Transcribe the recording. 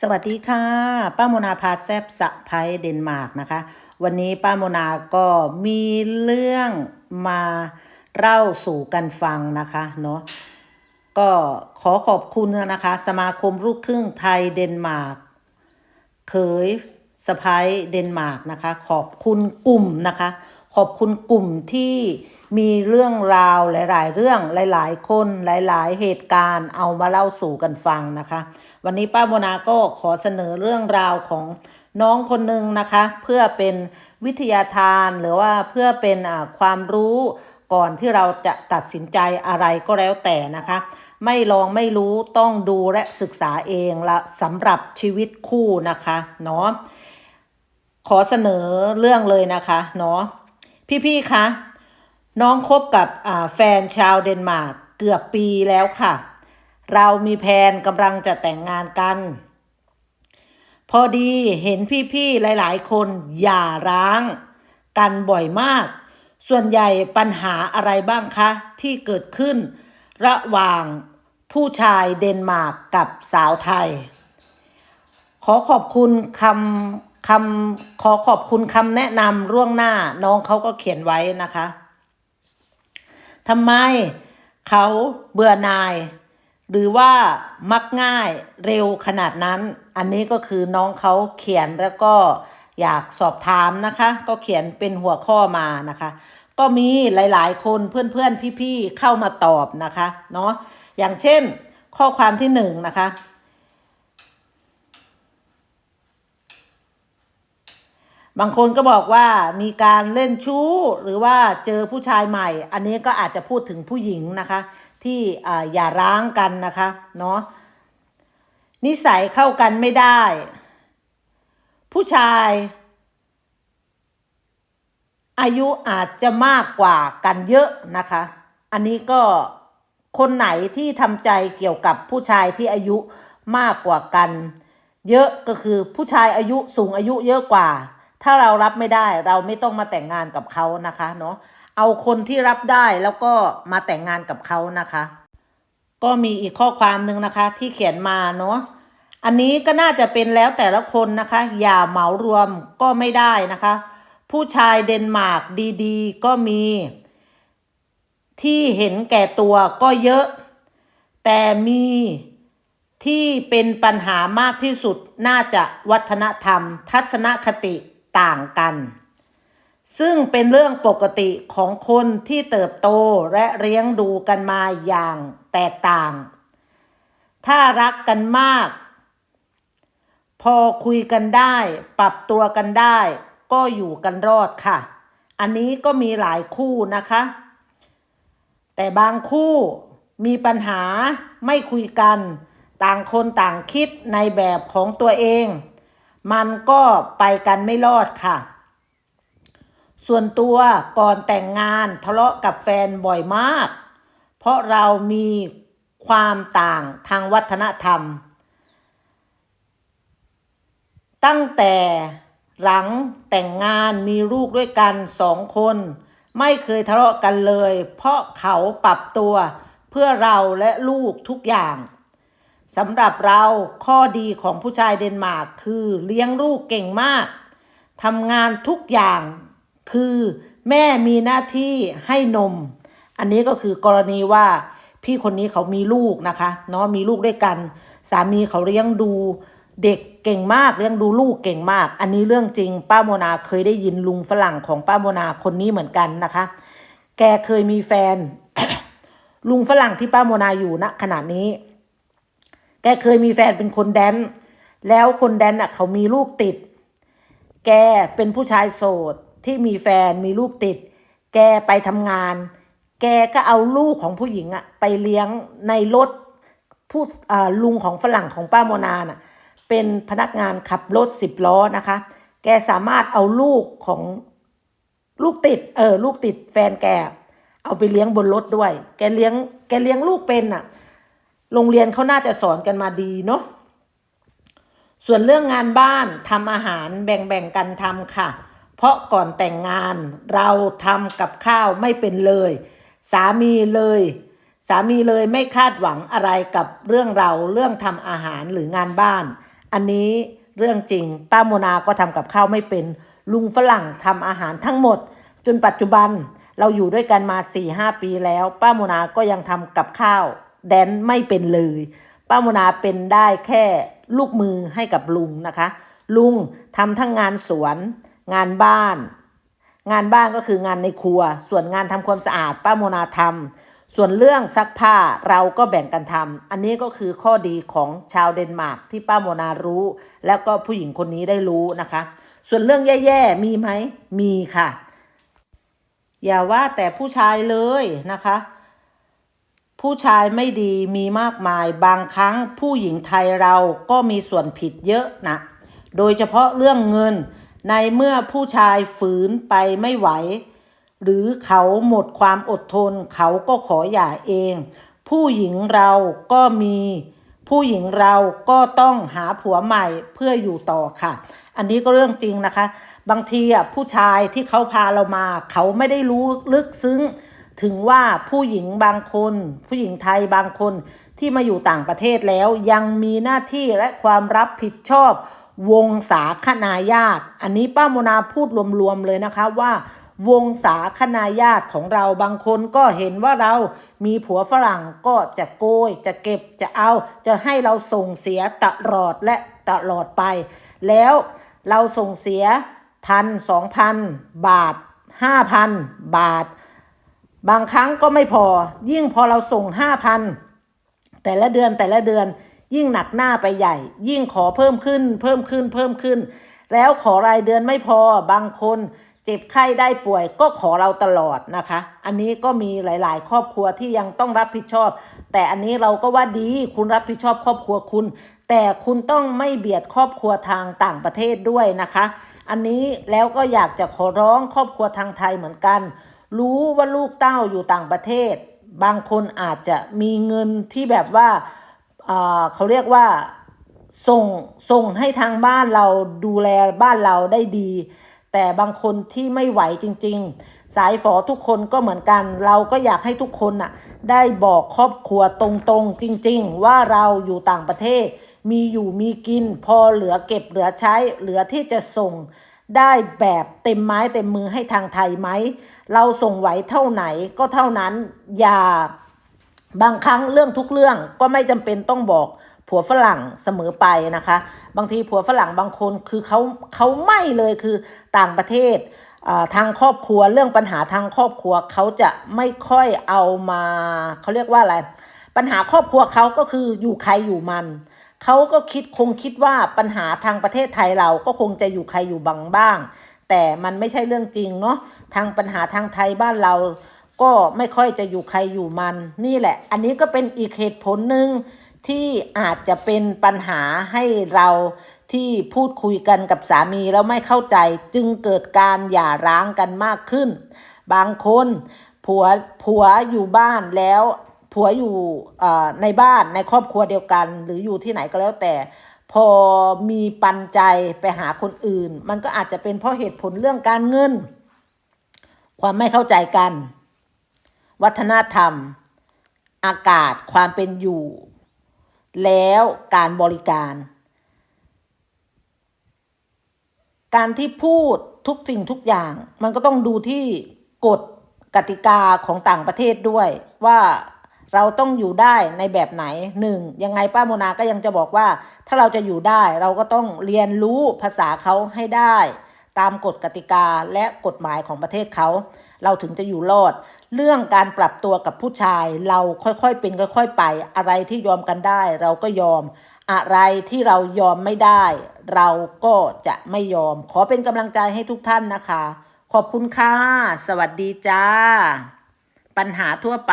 สวัสดีค่ะ ป้าโมนาพาแซบสะพายเดนมาร์กนะคะ วันนี้ป้าโมนาก็มีเรื่องมาเล่าสู่กันฟังนะคะเนาะก็ขอขอบคุณนะคะ สมาคมลูกครึ่งไทยเดนมาร์กเคยสะพายเดนมาร์กนะคะ ขอบคุณกลุ่มนะคะ ขอบคุณกลุ่มที่มีเรื่องราวหลาย ๆ เรื่องหลาย ๆ คนหลาย ๆ เหตุการณ์เอามาเล่าสู่กันฟังนะคะ วันนี้ป้าโมนาก็ขอเสนอเรื่องราวของน้องคนหนึ่งนะคะ เพื่อเป็นวิทยาทานหรือว่าเพื่อเป็นความรู้ก่อนที่เราจะตัดสินใจอะไรก็แล้วแต่นะคะ ไม่ลองไม่รู้ต้องดูและศึกษาเองละสำหรับชีวิตคู่นะคะเนาะขอเสนอเรื่องเลยนะคะเนาะ พี่ๆ คะ น้องคบกับแฟนชาวเดนมาร์กเกือบปีแล้วค่ะ เรามีแผนกำลังจะแต่งงานกัน พอดีเห็นพี่ๆ หลายๆ คนหย่าร้าง กันบ่อยมาก ส่วนใหญ่ปัญหาอะไรบ้างคะ ที่เกิดขึ้น ระหว่างผู้ชายเดนมาร์กกับสาวไทย ขอขอบคุณคำ คำขอขอบคุณคำแนะนำร่วงหน้าน้องเขาก็เขียนไว้นะคะทำไมเขาเบื่อหน่าย หรือว่ามักง่ายเร็วขนาดนั้น อันนี้ก็คือน้องเขาเขียนแล้วก็อยากสอบถามนะคะ ก็เขียนเป็นหัวข้อมานะคะ ก็มีหลาย ๆ คนเพื่อนๆพี่ๆเข้ามาตอบนะคะเนาะอย่างเช่นข้อความที่หนึ่งนะคะ บางคนก็บอกว่ามีการเล่นชู้หรือว่าเจอผู้ชายใหม่ อันนี้ก็อาจจะพูดถึงผู้หญิงนะคะ ที่ออย่าร้างกันนะคะเนาะนิสัยเข้ากันไม่ได้ ผู้ชาย อายุอาจจะมากกว่ากันเยอะนะคะ อันนี้ก็คนไหนที่ทำใจเกี่ยวกับผู้ชายที่อายุมากกว่ากัน เยอะก็คือผู้ชายอายุสูงอายุเยอะกว่า ถ้าเรารับไม่ได้เราไม่ต้องมาแต่งงานกับเขานะคะเนาะเอาคนที่รับได้แล้วก็มาแต่งงานกับเขานะคะ ก็มีอีกข้อความหนึ่งนะคะ ที่เขียนมาเนาะอันนี้ก็น่าจะเป็นแล้วแต่ละคนนะคะ อย่าเหมารวมก็ไม่ได้นะคะ ผู้ชายเดนมาร์กดีๆ ก็มี ที่เห็นแก่ตัวก็เยอะ แต่มีที่เป็นปัญหามากที่สุดน่าจะวัฒนธรรม ทัศนคติ ต่างกัน ซึ่งเป็นเรื่องปกติของคนที่เติบโตและเลี้ยงดูกันมาอย่างแตกต่าง ถ้ารักกันมาก พอคุยกันได้ ปรับตัวกันได้ ก็อยู่กันรอดค่ะ อันนี้ก็มีหลายคู่นะคะ แต่บางคู่มีปัญหาไม่คุยกัน ต่างคนต่างคิดในแบบของตัวเอง มันก็ไปกันไม่รอดค่ะ ส่วนตัวก่อนแต่งงานทะเลาะกับแฟนบ่อยมาก เพราะเรามีความต่างทางวัฒนธรรม ตั้งแต่หลังแต่งงานมีลูกด้วยกันสองคน ไม่เคยทะเลาะกันเลย เพราะเขาปรับตัวเพื่อเราและลูกทุกอย่าง สำหรับเราข้อดีของผู้ชายเดนมาร์กคือเลี้ยงลูกเก่งมากทำงานทุกอย่าง คือแม่มีหน้าที่ให้นม อันนี้ก็คือกรณีว่าพี่คนนี้เขามีลูกนะคะเนาะมีลูกด้วยกัน สามีเขาเลี้ยงดูเด็กเก่งมากเลี้ยงดูลูกเก่งมาก อันนี้เรื่องจริง ป้าโมนาเคยได้ยินลุงฝรั่งของป้าโมนาคนนี้เหมือนกันนะคะ แกเคยมีแฟน ลุงฝรั่งที่ป้าโมนาอยู่ณขณะนี้ แกเคยมีแฟนเป็นคนแดน แล้วคนแดนอะเขามีลูกติด แกเป็นผู้ชายโสดที่มีแฟนมีลูกติด แกไปทำงาน แกก็เอาลูกของผู้หญิงอะไปเลี้ยงในรถผู้ลุงของฝรั่งของป้าโมนาน่ะเป็นพนักงานขับรถสิบล้อนะคะ แกสามารถเอาลูกของลูกติด เออ ลูกติดแฟนแก เอาไปเลี้ยงบนรถด้วย แกเลี้ยง แกเลี้ยงลูกเป็นอะ โรงเรียนเขาน่าจะสอนกันมาดีเนาะส่วนเรื่องงานบ้านทำอาหารแบ่งๆกันทำค่ะ เพราะก่อนแต่งงานเราทำกับข้าวไม่เป็นเลย สามีเลย สามีเลยไม่คาดหวังอะไรกับเรื่องเราเรื่องทำอาหารหรืองานบ้าน อันนี้เรื่องจริง ป้าโมนาก็ทำกับข้าวไม่เป็น ลุงฝรั่งทำอาหารทั้งหมด จนปัจจุบันเราอยู่ด้วยกันมา4ี่หปีแล้ว ป้าโมนาก็ยังทำกับข้าว แดนไม่เป็นเลย ป้าโมนาเป็นได้แค่ลูกมือให้กับลุงนะคะ ลุงทำทั้งงานสวน งานบ้าน งานบ้านก็คืองานในครัว ส่วนงานทำความสะอาด ป้าโมนาทำส่วนเรื่องซักผ้าเราก็แบ่งกันทำอันนี้ก็คือข้อดีของชาวเดนมาร์กที่ป้าโมนารู้ แล้วก็ผู้หญิงคนนี้ได้รู้นะคะ ส่วนเรื่องแย่ๆมีไหมมีค่ะ อย่าว่าแต่ผู้ชายเลยนะคะ ผู้ชายไม่ดีมีมากมายบางครั้งผู้หญิงไทยเราก็มีส่วนผิดเยอะนะ โดยเฉพาะเรื่องเงิน ในเมื่อผู้ชายฝืนไปไม่ไหว หรือเขาหมดความอดทน เขาก็ขอหย่าเอง ผู้หญิงเราก็มี ผู้หญิงเราก็ต้องหาผัวใหม่เพื่ออยู่ต่อค่ะ อันนี้ก็เรื่องจริงนะคะ บางทีอะผู้ชายที่เขาพาเรามา เขาไม่ได้รู้ลึกซึ้ง ถึงว่าผู้หญิงบางคน ผู้หญิงไทยบางคนที่มาอยู่ต่างประเทศแล้วยังมีหน้าที่และความรับผิดชอบ วงศาคณาญาติ อันนี้ป้าโมนาพูดรวมๆเลยนะคะว่าวงศาคณาญาติของเราบางคนก็เห็นว่าเรามีผัวฝรั่งก็จะโกย จะเก็บจะเอา จะให้เราส่งเสียตลอดและตลอดไป แล้วเราส่งเสียพันสองพันบาทห้าพันบาท บางครั้งก็ไม่พอ ยิ่งพอเราส่งห้าพันแต่ละเดือนแต่ละเดือน ยิ่งหนักหน้าไปใหญ่ ยิ่งขอเพิ่มขึ้น เพิ่มขึ้นเพิ่มขึ้น แล้วขอรายเดือนไม่พอบางคนเจ็บไข้ได้ป่วยก็ขอเราตลอดนะคะ อันนี้ก็มีหลาย ๆ ครอบครัวที่ยังต้องรับผิดชอบ แต่อันนี้เราก็ว่าดีคุณรับผิดชอบครอบครัวคุณ แต่คุณต้องไม่เบียดครอบครัวทางต่างประเทศด้วยนะคะ อันนี้แล้วก็อยากจะขอร้องครอบครัวทางไทยเหมือนกัน รู้ว่าลูกเต้าอยู่ต่างประเทศ บางคนอาจจะมีเงินที่แบบว่าเขาเรียกว่าส่งส่งให้ทางบ้านเราดูแลบ้านเราได้ดี แต่บางคนที่ไม่ไหวจริง ๆ สายฝอทุกคนก็เหมือนกัน เราก็อยากให้ทุกคนน่ะได้บอกครอบครัวตรงๆ จริง ๆ ว่าเราอยู่ต่างประเทศ มีอยู่มีกิน พอเหลือเก็บเหลือใช้เหลือที่จะส่ง ได้แบบเต็มไม้เต็มมือให้ทางไทยไหม เราส่งไหวเท่าไหนก็เท่านั้น อย่าบางครั้งเรื่องทุกเรื่องก็ไม่จำเป็นต้องบอกผัวฝรั่งเสมอไปนะคะ บางทีผัวฝรั่งบางคนคือเขาเขาไม่เลยคือต่างประเทศทางครอบครัวเรื่องปัญหาทางครอบครัวเขาจะไม่ค่อยเอามาเขาเรียกว่าอะไรปัญหาครอบครัวเขาก็คืออยู่ใครอยู่มัน เขาก็คิดคงคิดว่าปัญหาทางประเทศไทยเราก็คงจะอยู่ใครอยู่บางบ้าง แต่มันไม่ใช่เรื่องจริงเนาะทางปัญหาทางไทยบ้านเรา ก็ไม่ค่อยจะอยู่ใครอยู่มัน นี่แหละ อันนี้ก็เป็นอีกเหตุผลหนึ่งที่อาจจะเป็นปัญหาให้เราที่พูดคุยกันกับสามีแล้วไม่เข้าใจ จึงเกิดการหย่าร้างกันมากขึ้น บางคนผัวผัวอยู่บ้านแล้ว ผัวอยู่ในบ้านในครอบครัวเดียวกัน หรืออยู่ที่ไหนก็แล้วแต่ พอมีปันใจไปหาคนอื่น มันก็อาจจะเป็นเพราะเหตุผลเรื่องการเงิน ความไม่เข้าใจกัน วัฒนธรรม อากาศความเป็นอยู่ แล้วการบริการ การที่พูดทุกสิ่งทุกอย่าง มันก็ต้องดูที่กฎกติกาของต่างประเทศด้วยว่า เราต้องอยู่ได้ในแบบไหนหนึ่งยังไงป้าโมนาก็ยังจะบอกว่า ถ้าเราจะอยู่ได้เราก็ต้องเรียนรู้ภาษาเขาให้ได้ ตามกฎกติกาและกฎหมายของประเทศเขา เราถึงจะอยู่รอด เรื่องการปรับตัวกับผู้ชาย เราค่อยๆเป็นค่อย ๆ ไป อะไรที่ยอมกันได้ เราก็ยอม อะไรที่เรายอมไม่ได้ เราก็จะไม่ยอม ขอเป็นกำลังใจให้ทุกท่านนะคะ ขอบคุณค่ะสวัสดีจ้า ปัญหาทั่วไป